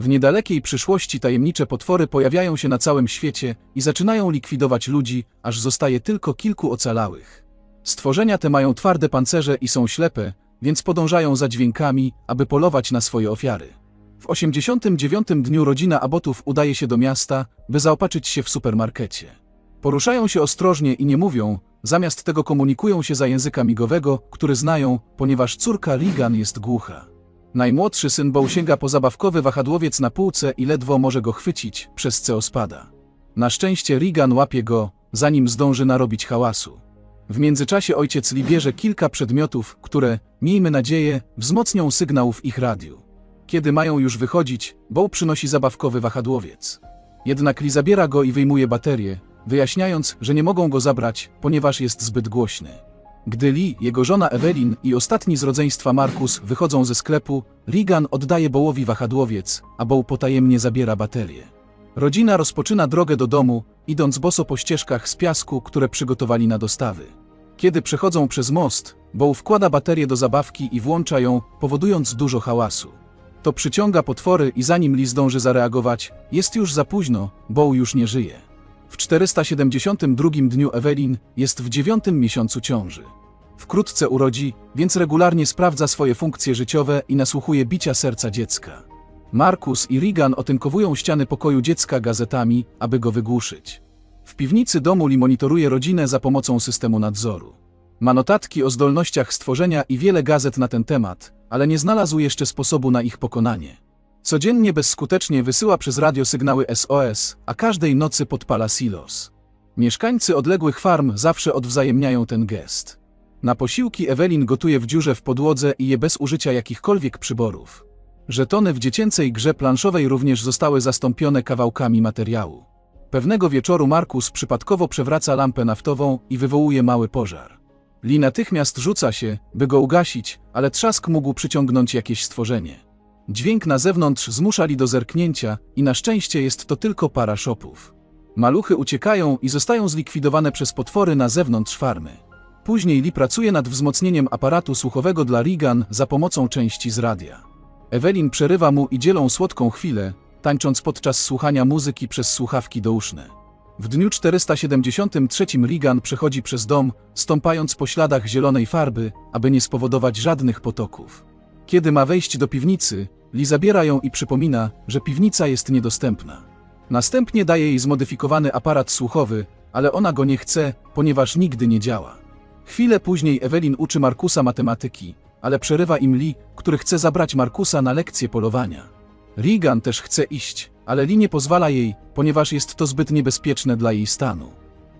W niedalekiej przyszłości tajemnicze potwory pojawiają się na całym świecie i zaczynają likwidować ludzi, aż zostaje tylko kilku ocalałych. Stworzenia te mają twarde pancerze i są ślepe, więc podążają za dźwiękami, aby polować na swoje ofiary. W 89 dniu rodzina Abotów udaje się do miasta, by zaopatrzyć się w supermarkecie. Poruszają się ostrożnie i nie mówią, zamiast tego komunikują się za języka migowego, który znają, ponieważ córka Regan jest głucha. Najmłodszy syn Bow sięga po zabawkowy wahadłowiec na półce i ledwo może go chwycić, przez co spada. Na szczęście Regan łapie go, zanim zdąży narobić hałasu. W międzyczasie ojciec Lee bierze kilka przedmiotów, które, miejmy nadzieję, wzmocnią sygnał w ich radiu. Kiedy mają już wychodzić, Bow przynosi zabawkowy wahadłowiec. Jednak Lee zabiera go i wyjmuje baterię, wyjaśniając, że nie mogą go zabrać, ponieważ jest zbyt głośny. Gdy Lee, jego żona Evelyn i ostatni z rodzeństwa Markus wychodzą ze sklepu, Regan oddaje Bołowi wahadłowiec, a Boł potajemnie zabiera baterię. Rodzina rozpoczyna drogę do domu, idąc boso po ścieżkach z piasku, które przygotowali na dostawy. Kiedy przechodzą przez most, Boł wkłada baterię do zabawki i włącza ją, powodując dużo hałasu. To przyciąga potwory i zanim Lee zdąży zareagować, jest już za późno, Boł już nie żyje. W 472 dniu Evelyn jest w dziewiątym miesiącu ciąży. Wkrótce urodzi, więc regularnie sprawdza swoje funkcje życiowe i nasłuchuje bicia serca dziecka. Markus i Regan otynkowują ściany pokoju dziecka gazetami, aby go wygłuszyć. W piwnicy domu Lee monitoruje rodzinę za pomocą systemu nadzoru. Ma notatki o zdolnościach stworzenia i wiele gazet na ten temat, ale nie znalazł jeszcze sposobu na ich pokonanie. Codziennie bezskutecznie wysyła przez radio sygnały SOS, a każdej nocy podpala silos. Mieszkańcy odległych farm zawsze odwzajemniają ten gest. Na posiłki Ewelin gotuje w dziurze w podłodze i je bez użycia jakichkolwiek przyborów. Żetony w dziecięcej grze planszowej również zostały zastąpione kawałkami materiału. Pewnego wieczoru Markus przypadkowo przewraca lampę naftową i wywołuje mały pożar. Lee natychmiast rzuca się, by go ugasić, ale trzask mógł przyciągnąć jakieś stworzenie. Dźwięk na zewnątrz zmusza Lee do zerknięcia i na szczęście jest to tylko para szopów. Maluchy uciekają i zostają zlikwidowane przez potwory na zewnątrz farmy. Później Lee pracuje nad wzmocnieniem aparatu słuchowego dla Regan za pomocą części z radia. Evelyn przerywa mu i dzielą słodką chwilę, tańcząc podczas słuchania muzyki przez słuchawki douszne. W dniu 473 Regan przechodzi przez dom, stąpając po śladach zielonej farby, aby nie spowodować żadnych potoków. Kiedy ma wejść do piwnicy, Lee zabiera ją i przypomina, że piwnica jest niedostępna. Następnie daje jej zmodyfikowany aparat słuchowy, ale ona go nie chce, ponieważ nigdy nie działa. Chwilę później Evelyn uczy Markusa matematyki, ale przerywa im Lee, który chce zabrać Markusa na lekcję polowania. Regan też chce iść, ale Lee nie pozwala jej, ponieważ jest to zbyt niebezpieczne dla jej stanu.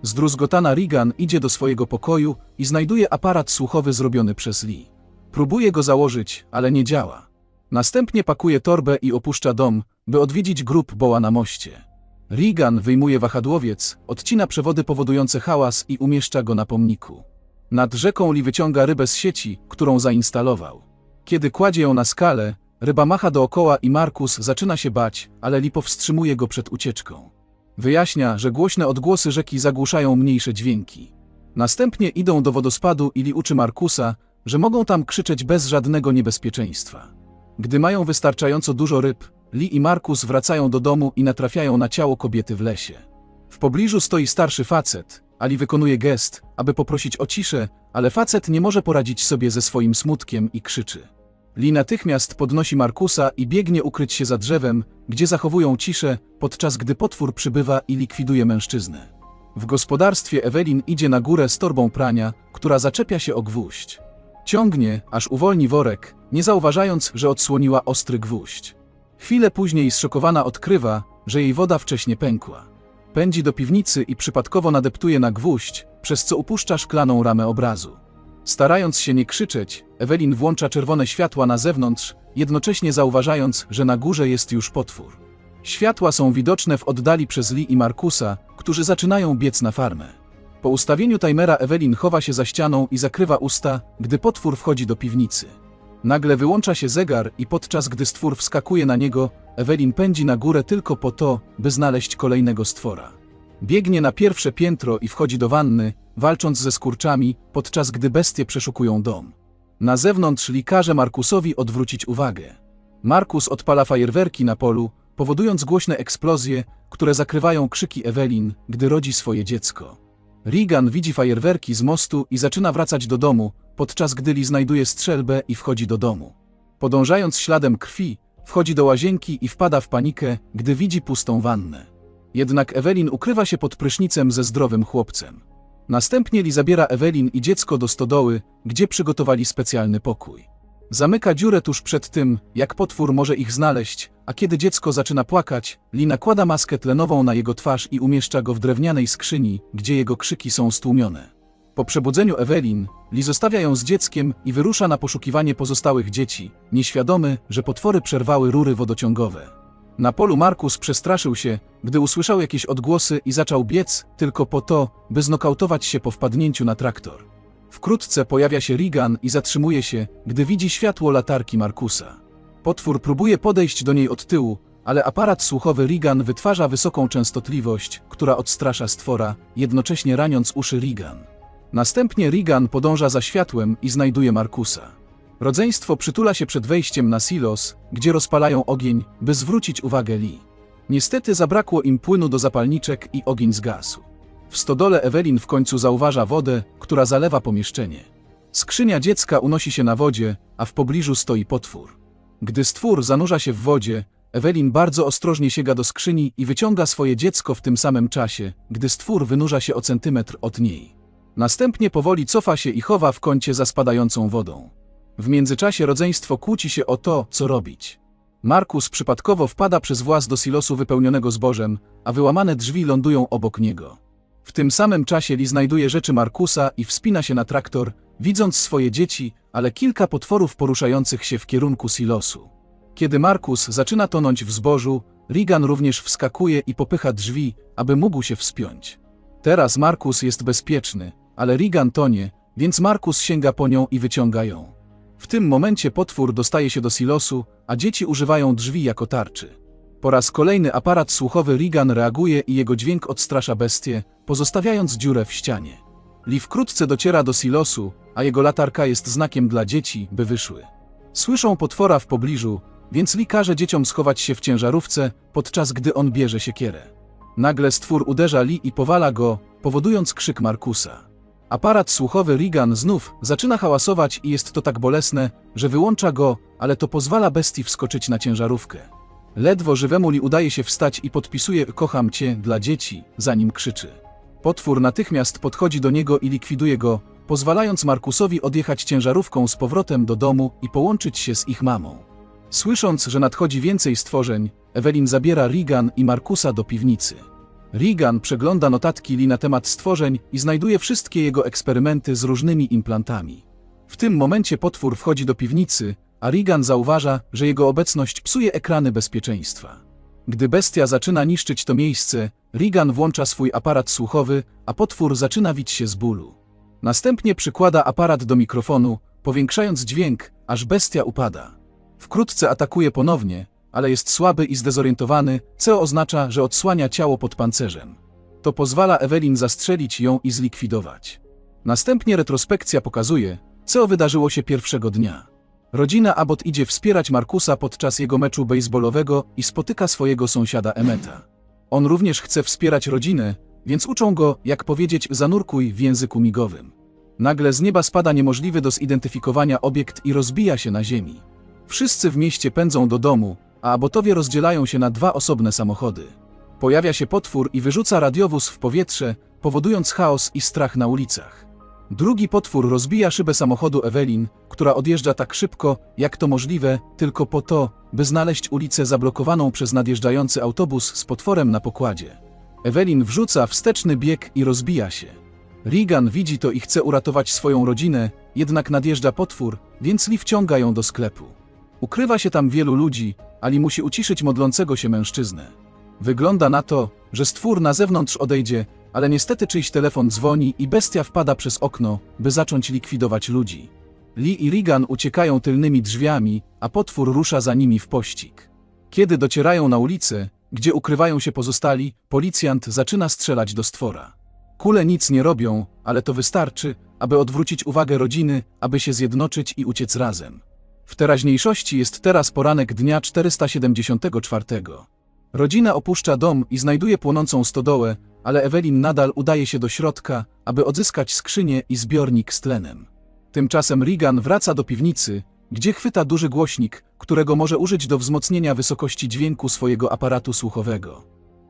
Zdruzgotana Regan idzie do swojego pokoju i znajduje aparat słuchowy zrobiony przez Lee. Próbuje go założyć, ale nie działa. Następnie pakuje torbę i opuszcza dom, by odwiedzić grób Boła na moście. Regan wyjmuje wahadłowiec, odcina przewody powodujące hałas i umieszcza go na pomniku. Nad rzeką Lee wyciąga rybę z sieci, którą zainstalował. Kiedy kładzie ją na skalę, ryba macha dookoła i Markus zaczyna się bać, ale Lee powstrzymuje go przed ucieczką. Wyjaśnia, że głośne odgłosy rzeki zagłuszają mniejsze dźwięki. Następnie idą do wodospadu i Lee uczy Markusa, że mogą tam krzyczeć bez żadnego niebezpieczeństwa. Gdy mają wystarczająco dużo ryb, Lee i Markus wracają do domu i natrafiają na ciało kobiety w lesie. W pobliżu stoi starszy facet, Ali wykonuje gest, aby poprosić o ciszę, ale facet nie może poradzić sobie ze swoim smutkiem i krzyczy. Lee natychmiast podnosi Markusa i biegnie ukryć się za drzewem, gdzie zachowują ciszę, podczas gdy potwór przybywa i likwiduje mężczyznę. W gospodarstwie Evelyn idzie na górę z torbą prania, która zaczepia się o gwóźdź. Ciągnie, aż uwolni worek, nie zauważając, że odsłoniła ostry gwóźdź. Chwilę później zszokowana odkrywa, że jej woda wcześnie pękła. Pędzi do piwnicy i przypadkowo nadeptuje na gwóźdź, przez co upuszcza szklaną ramę obrazu. Starając się nie krzyczeć, Ewelin włącza czerwone światła na zewnątrz, jednocześnie zauważając, że na górze jest już potwór. Światła są widoczne w oddali przez Lee i Markusa, którzy zaczynają biec na farmę. Po ustawieniu timera Ewelin chowa się za ścianą i zakrywa usta, gdy potwór wchodzi do piwnicy. Nagle wyłącza się zegar i podczas gdy stwór wskakuje na niego, Ewelin pędzi na górę tylko po to, by znaleźć kolejnego stwora. Biegnie na pierwsze piętro i wchodzi do wanny, walcząc ze skurczami, podczas gdy bestie przeszukują dom. Na zewnątrz Lee każe Markusowi odwrócić uwagę. Markus odpala fajerwerki na polu, powodując głośne eksplozje, które zakrywają krzyki Ewelin, gdy rodzi swoje dziecko. Regan widzi fajerwerki z mostu i zaczyna wracać do domu, podczas gdy Lee znajduje strzelbę i wchodzi do domu. Podążając śladem krwi, wchodzi do łazienki i wpada w panikę, gdy widzi pustą wannę. Jednak Ewelin ukrywa się pod prysznicem ze zdrowym chłopcem. Następnie Lee zabiera Ewelin i dziecko do stodoły, gdzie przygotowali specjalny pokój. Zamyka dziurę tuż przed tym, jak potwór może ich znaleźć, a kiedy dziecko zaczyna płakać, Lee nakłada maskę tlenową na jego twarz i umieszcza go w drewnianej skrzyni, gdzie jego krzyki są stłumione. Po przebudzeniu Ewelin, Lee zostawia ją z dzieckiem i wyrusza na poszukiwanie pozostałych dzieci, nieświadomy, że potwory przerwały rury wodociągowe. Na polu Markus przestraszył się, gdy usłyszał jakieś odgłosy i zaczął biec, tylko po to, by znokautować się po wpadnięciu na traktor. Wkrótce pojawia się Regan i zatrzymuje się, gdy widzi światło latarki Markusa. Potwór próbuje podejść do niej od tyłu, ale aparat słuchowy Regan wytwarza wysoką częstotliwość, która odstrasza stwora, jednocześnie raniąc uszy Regan. Następnie Regan podąża za światłem i znajduje Markusa. Rodzeństwo przytula się przed wejściem na silos, gdzie rozpalają ogień, by zwrócić uwagę Lee. Niestety zabrakło im płynu do zapalniczek i ogień zgasł. W stodole Ewelin w końcu zauważa wodę, która zalewa pomieszczenie. Skrzynia dziecka unosi się na wodzie, a w pobliżu stoi potwór. Gdy stwór zanurza się w wodzie, Ewelin bardzo ostrożnie sięga do skrzyni i wyciąga swoje dziecko w tym samym czasie, gdy stwór wynurza się o centymetr od niej. Następnie powoli cofa się i chowa w kącie za spadającą wodą. W międzyczasie rodzeństwo kłóci się o to, co robić. Markus przypadkowo wpada przez właz do silosu wypełnionego zbożem, a wyłamane drzwi lądują obok niego. W tym samym czasie Lee znajduje rzeczy Markusa i wspina się na traktor, widząc swoje dzieci, ale kilka potworów poruszających się w kierunku silosu. Kiedy Markus zaczyna tonąć w zbożu, Regan również wskakuje i popycha drzwi, aby mógł się wspiąć. Teraz Markus jest bezpieczny, ale Regan tonie, więc Markus sięga po nią i wyciąga ją. W tym momencie potwór dostaje się do silosu, a dzieci używają drzwi jako tarczy. Po raz kolejny aparat słuchowy Regan reaguje i jego dźwięk odstrasza bestię, pozostawiając dziurę w ścianie. Lee wkrótce dociera do silosu, a jego latarka jest znakiem dla dzieci, by wyszły. Słyszą potwora w pobliżu, więc Lee każe dzieciom schować się w ciężarówce, podczas gdy on bierze siekierę. Nagle stwór uderza Lee i powala go, powodując krzyk Markusa. Aparat słuchowy Regan znów zaczyna hałasować i jest to tak bolesne, że wyłącza go, ale to pozwala bestii wskoczyć na ciężarówkę. Ledwo żywemu Lee udaje się wstać i podpisuje kocham cię dla dzieci, zanim krzyczy. Potwór natychmiast podchodzi do niego i likwiduje go, pozwalając Markusowi odjechać ciężarówką z powrotem do domu i połączyć się z ich mamą. Słysząc, że nadchodzi więcej stworzeń, Ewelin zabiera Regan i Markusa do piwnicy. Regan przegląda notatki Lee na temat stworzeń i znajduje wszystkie jego eksperymenty z różnymi implantami. W tym momencie potwór wchodzi do piwnicy, a Regan zauważa, że jego obecność psuje ekrany bezpieczeństwa. Gdy bestia zaczyna niszczyć to miejsce, Regan włącza swój aparat słuchowy, a potwór zaczyna wić się z bólu. Następnie przykłada aparat do mikrofonu, powiększając dźwięk, aż bestia upada. Wkrótce atakuje ponownie, ale jest słaby i zdezorientowany, co oznacza, że odsłania ciało pod pancerzem. To pozwala Ewelin zastrzelić ją i zlikwidować. Następnie retrospekcja pokazuje, co wydarzyło się pierwszego dnia. Rodzina Abbott idzie wspierać Markusa podczas jego meczu baseballowego i spotyka swojego sąsiada Emeta. On również chce wspierać rodzinę, więc uczą go, jak powiedzieć zanurkuj w języku migowym. Nagle z nieba spada niemożliwy do zidentyfikowania obiekt i rozbija się na ziemi. Wszyscy w mieście pędzą do domu, a Abbottowie rozdzielają się na dwa osobne samochody. Pojawia się potwór i wyrzuca radiowóz w powietrze, powodując chaos i strach na ulicach. Drugi potwór rozbija szybę samochodu Ewelin, która odjeżdża tak szybko, jak to możliwe, tylko po to, by znaleźć ulicę zablokowaną przez nadjeżdżający autobus z potworem na pokładzie. Ewelin wrzuca wsteczny bieg i rozbija się. Regan widzi to i chce uratować swoją rodzinę, jednak nadjeżdża potwór, więc Lee wciąga ją do sklepu. Ukrywa się tam wielu ludzi, Ali musi uciszyć modlącego się mężczyznę. Wygląda na to, że stwór na zewnątrz odejdzie, ale niestety czyjś telefon dzwoni i bestia wpada przez okno, by zacząć likwidować ludzi. Lee i Regan uciekają tylnymi drzwiami, a potwór rusza za nimi w pościg. Kiedy docierają na ulicę, gdzie ukrywają się pozostali, policjant zaczyna strzelać do stwora. Kule nic nie robią, ale to wystarczy, aby odwrócić uwagę rodziny, aby się zjednoczyć i uciec razem. W teraźniejszości jest teraz poranek dnia 474. Rodzina opuszcza dom i znajduje płonącą stodołę, ale Ewelin nadal udaje się do środka, aby odzyskać skrzynię i zbiornik z tlenem. Tymczasem Regan wraca do piwnicy, gdzie chwyta duży głośnik, którego może użyć do wzmocnienia wysokości dźwięku swojego aparatu słuchowego.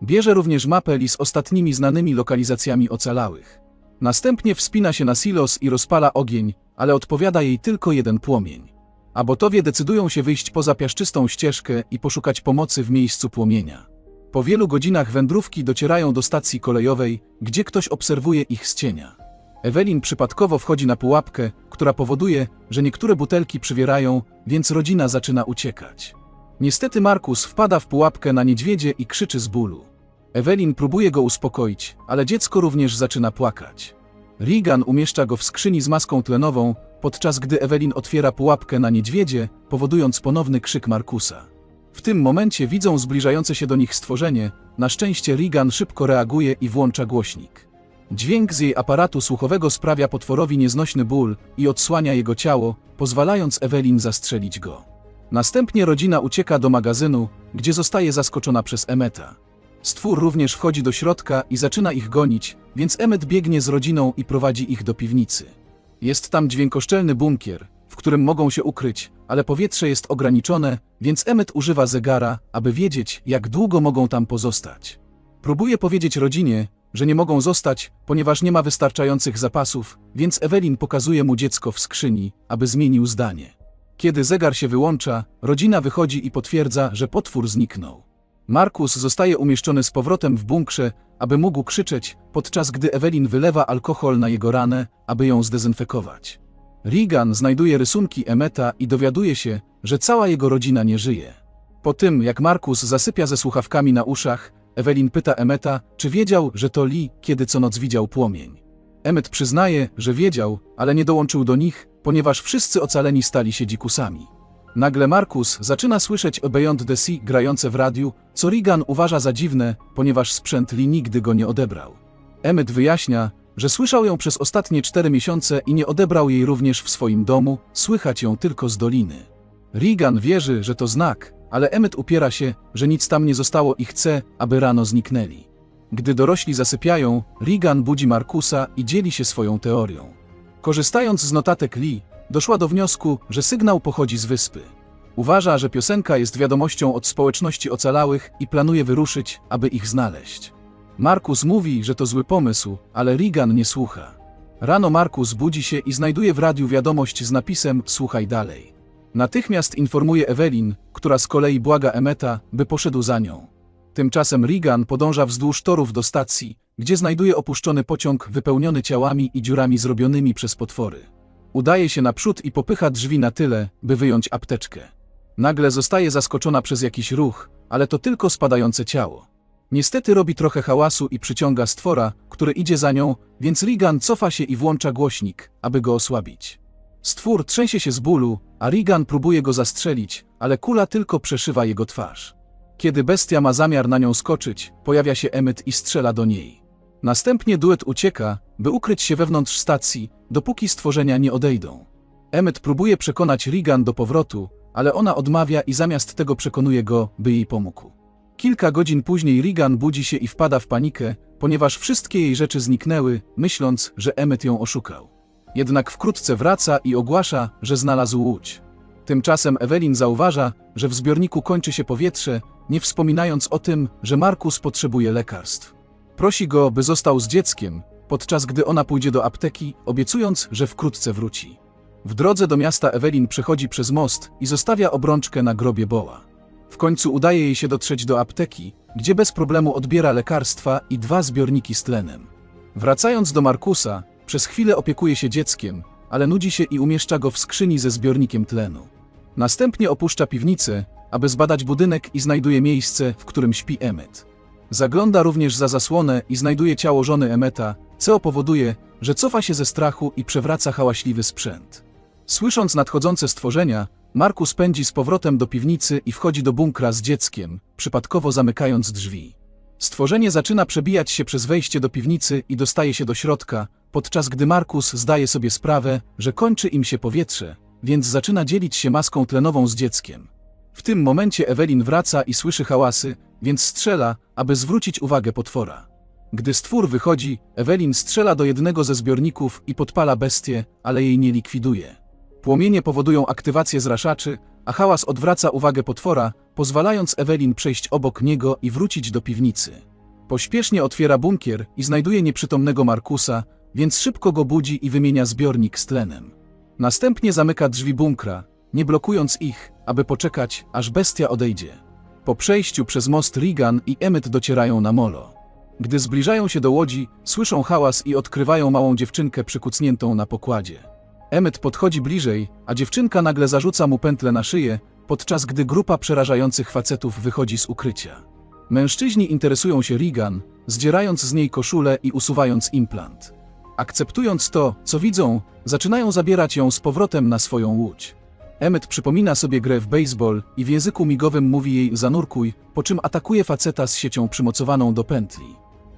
Bierze również mapę z ostatnimi znanymi lokalizacjami ocalałych. Następnie wspina się na silos i rozpala ogień, ale odpowiada jej tylko jeden płomień. A botowie decydują się wyjść poza piaszczystą ścieżkę i poszukać pomocy w miejscu płomienia. Po wielu godzinach wędrówki docierają do stacji kolejowej, gdzie ktoś obserwuje ich z cienia. Ewelin przypadkowo wchodzi na pułapkę, która powoduje, że niektóre butelki przywierają, więc rodzina zaczyna uciekać. Niestety Markus wpada w pułapkę na niedźwiedzie i krzyczy z bólu. Ewelin próbuje go uspokoić, ale dziecko również zaczyna płakać. Regan umieszcza go w skrzyni z maską tlenową, podczas gdy Ewelin otwiera pułapkę na niedźwiedzie, powodując ponowny krzyk Markusa. W tym momencie widzą zbliżające się do nich stworzenie, na szczęście Regan szybko reaguje i włącza głośnik. Dźwięk z jej aparatu słuchowego sprawia potworowi nieznośny ból i odsłania jego ciało, pozwalając Ewelin zastrzelić go. Następnie rodzina ucieka do magazynu, gdzie zostaje zaskoczona przez Emeta. Stwór również wchodzi do środka i zaczyna ich gonić, więc Emmet biegnie z rodziną i prowadzi ich do piwnicy. Jest tam dźwiękoszczelny bunkier, w którym mogą się ukryć, ale powietrze jest ograniczone, więc Emmet używa zegara, aby wiedzieć, jak długo mogą tam pozostać. Próbuje powiedzieć rodzinie, że nie mogą zostać, ponieważ nie ma wystarczających zapasów, więc Ewelin pokazuje mu dziecko w skrzyni, aby zmienił zdanie. Kiedy zegar się wyłącza, rodzina wychodzi i potwierdza, że potwór zniknął. Markus zostaje umieszczony z powrotem w bunkrze, aby mógł krzyczeć, podczas gdy Ewelin wylewa alkohol na jego ranę, aby ją zdezynfekować. Regan znajduje rysunki Emeta i dowiaduje się, że cała jego rodzina nie żyje. Po tym, jak Markus zasypia ze słuchawkami na uszach, Ewelin pyta Emeta, czy wiedział, że to Lee, kiedy co noc widział płomień. Emmet przyznaje, że wiedział, ale nie dołączył do nich, ponieważ wszyscy ocaleni stali się dzikusami. Nagle Markus zaczyna słyszeć Beyond the Sea grające w radiu, co Regan uważa za dziwne, ponieważ sprzęt Lee nigdy go nie odebrał. Emmet wyjaśnia, że słyszał ją przez ostatnie cztery miesiące i nie odebrał jej również w swoim domu, słychać ją tylko z doliny. Regan wierzy, że to znak, ale Emmet upiera się, że nic tam nie zostało i chce, aby rano zniknęli. Gdy dorośli zasypiają, Regan budzi Markusa i dzieli się swoją teorią. Korzystając z notatek Lee, doszła do wniosku, że sygnał pochodzi z wyspy. Uważa, że piosenka jest wiadomością od społeczności ocalałych i planuje wyruszyć, aby ich znaleźć. Markus mówi, że to zły pomysł, ale Regan nie słucha. Rano Markus budzi się i znajduje w radiu wiadomość z napisem Słuchaj dalej. Natychmiast informuje Ewelin, która z kolei błaga Emeta, by poszedł za nią. Tymczasem Regan podąża wzdłuż torów do stacji, gdzie znajduje opuszczony pociąg wypełniony ciałami i dziurami zrobionymi przez potwory. Udaje się naprzód i popycha drzwi na tyle, by wyjąć apteczkę. Nagle zostaje zaskoczona przez jakiś ruch, ale to tylko spadające ciało. Niestety robi trochę hałasu i przyciąga stwora, który idzie za nią, więc Regan cofa się i włącza głośnik, aby go osłabić. Stwór trzęsie się z bólu, a Regan próbuje go zastrzelić, ale kula tylko przeszywa jego twarz. Kiedy bestia ma zamiar na nią skoczyć, pojawia się Emmet i strzela do niej. Następnie duet ucieka, by ukryć się wewnątrz stacji, dopóki stworzenia nie odejdą. Emmet próbuje przekonać Regan do powrotu, ale ona odmawia i zamiast tego przekonuje go, by jej pomógł. Kilka godzin później Regan budzi się i wpada w panikę, ponieważ wszystkie jej rzeczy zniknęły, myśląc, że Emmet ją oszukał. Jednak wkrótce wraca i ogłasza, że znalazł łódź. Tymczasem Ewelin zauważa, że w zbiorniku kończy się powietrze, nie wspominając o tym, że Markus potrzebuje lekarstw. Prosi go, by został z dzieckiem, podczas gdy ona pójdzie do apteki, obiecując, że wkrótce wróci. W drodze do miasta Ewelin przechodzi przez most i zostawia obrączkę na grobie Boła. W końcu udaje jej się dotrzeć do apteki, gdzie bez problemu odbiera lekarstwa i dwa zbiorniki z tlenem. Wracając do Markusa, przez chwilę opiekuje się dzieckiem, ale nudzi się i umieszcza go w skrzyni ze zbiornikiem tlenu. Następnie opuszcza piwnicę, aby zbadać budynek i znajduje miejsce, w którym śpi Emmet. Zagląda również za zasłonę i znajduje ciało żony Emeta, co powoduje, że cofa się ze strachu i przewraca hałaśliwy sprzęt. Słysząc nadchodzące stworzenia, Markus pędzi z powrotem do piwnicy i wchodzi do bunkra z dzieckiem, przypadkowo zamykając drzwi. Stworzenie zaczyna przebijać się przez wejście do piwnicy i dostaje się do środka, podczas gdy Markus zdaje sobie sprawę, że kończy im się powietrze, więc zaczyna dzielić się maską tlenową z dzieckiem. W tym momencie Ewelin wraca i słyszy hałasy, więc strzela, aby zwrócić uwagę potwora. Gdy stwór wychodzi, Ewelin strzela do jednego ze zbiorników i podpala bestię, ale jej nie likwiduje. Płomienie powodują aktywację zraszaczy, a hałas odwraca uwagę potwora, pozwalając Ewelin przejść obok niego i wrócić do piwnicy. Pośpiesznie otwiera bunkier i znajduje nieprzytomnego Markusa, więc szybko go budzi i wymienia zbiornik z tlenem. Następnie zamyka drzwi bunkra, nie blokując ich, aby poczekać, aż bestia odejdzie. Po przejściu przez most Regan i Emmet docierają na molo. Gdy zbliżają się do łodzi, słyszą hałas i odkrywają małą dziewczynkę przykucniętą na pokładzie. Emmet podchodzi bliżej, a dziewczynka nagle zarzuca mu pętlę na szyję, podczas gdy grupa przerażających facetów wychodzi z ukrycia. Mężczyźni interesują się Regan, zdzierając z niej koszulę i usuwając implant. Akceptując to, co widzą, zaczynają zabierać ją z powrotem na swoją łódź. Emmet przypomina sobie grę w baseball i w języku migowym mówi jej zanurkuj, po czym atakuje faceta z siecią przymocowaną do pętli.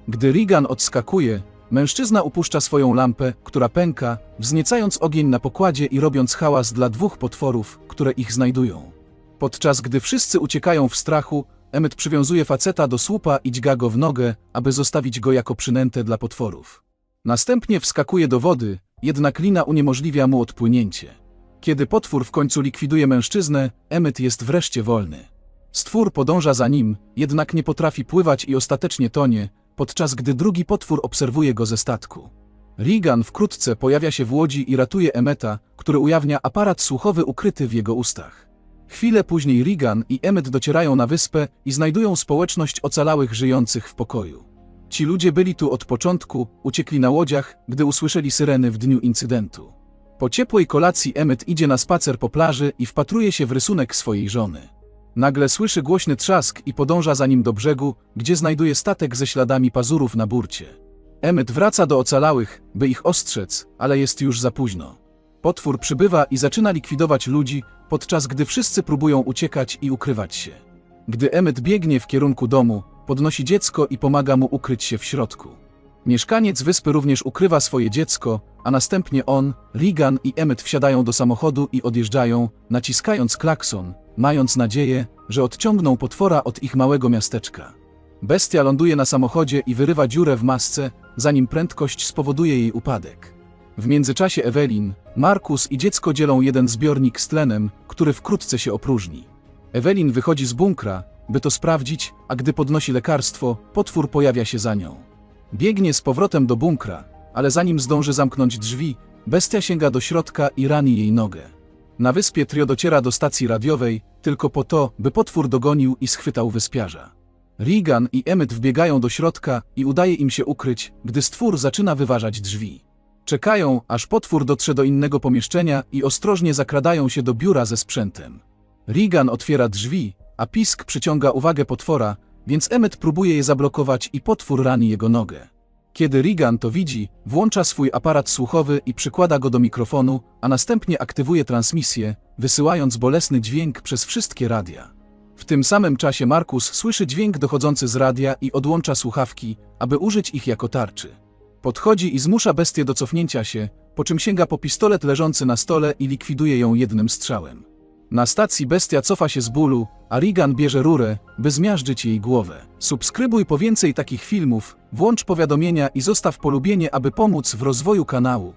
Gdy Regan odskakuje, mężczyzna upuszcza swoją lampę, która pęka, wzniecając ogień na pokładzie i robiąc hałas dla dwóch potworów, które ich znajdują. Podczas gdy wszyscy uciekają w strachu, Emmet przywiązuje faceta do słupa i dźga go w nogę, aby zostawić go jako przynętę dla potworów. Następnie wskakuje do wody, jednak lina uniemożliwia mu odpłynięcie. Kiedy potwór w końcu likwiduje mężczyznę, Emmet jest wreszcie wolny. Stwór podąża za nim, jednak nie potrafi pływać i ostatecznie tonie, podczas gdy drugi potwór obserwuje go ze statku. Regan wkrótce pojawia się w łodzi i ratuje Emmeta, który ujawnia aparat słuchowy ukryty w jego ustach. Chwilę później Regan i Emmet docierają na wyspę i znajdują społeczność ocalałych żyjących w pokoju. Ci ludzie byli tu od początku, uciekli na łodziach, gdy usłyszeli syreny w dniu incydentu. Po ciepłej kolacji Emmet idzie na spacer po plaży i wpatruje się w rysunek swojej żony. Nagle słyszy głośny trzask i podąża za nim do brzegu, gdzie znajduje statek ze śladami pazurów na burcie. Emmet wraca do ocalałych, by ich ostrzec, ale jest już za późno. Potwór przybywa i zaczyna likwidować ludzi, podczas gdy wszyscy próbują uciekać i ukrywać się. Gdy Emmet biegnie w kierunku domu, podnosi dziecko i pomaga mu ukryć się w środku. Mieszkaniec wyspy również ukrywa swoje dziecko, a następnie on, Regan i Emmet wsiadają do samochodu i odjeżdżają, naciskając klakson, mając nadzieję, że odciągną potwora od ich małego miasteczka. Bestia ląduje na samochodzie i wyrywa dziurę w masce, zanim prędkość spowoduje jej upadek. W międzyczasie Ewelin, Markus i dziecko dzielą jeden zbiornik z tlenem, który wkrótce się opróżni. Ewelin wychodzi z bunkra, by to sprawdzić, a gdy podnosi lekarstwo, potwór pojawia się za nią. Biegnie z powrotem do bunkra, ale zanim zdąży zamknąć drzwi, bestia sięga do środka i rani jej nogę. Na wyspie trio dociera do stacji radiowej, tylko po to, by potwór dogonił i schwytał wyspiarza. Regan i Emmet wbiegają do środka i udaje im się ukryć, gdy stwór zaczyna wyważać drzwi. Czekają, aż potwór dotrze do innego pomieszczenia i ostrożnie zakradają się do biura ze sprzętem. Regan otwiera drzwi, a pisk przyciąga uwagę potwora, więc Emmet próbuje je zablokować i potwór rani jego nogę. Kiedy Regan to widzi, włącza swój aparat słuchowy i przykłada go do mikrofonu, a następnie aktywuje transmisję, wysyłając bolesny dźwięk przez wszystkie radia. W tym samym czasie Markus słyszy dźwięk dochodzący z radia i odłącza słuchawki, aby użyć ich jako tarczy. Podchodzi i zmusza bestię do cofnięcia się, po czym sięga po pistolet leżący na stole i likwiduje ją jednym strzałem. Na stacji bestia cofa się z bólu, a Regan bierze rurę, by zmiażdżyć jej głowę. Subskrybuj po więcej takich filmów, włącz powiadomienia i zostaw polubienie, aby pomóc w rozwoju kanału.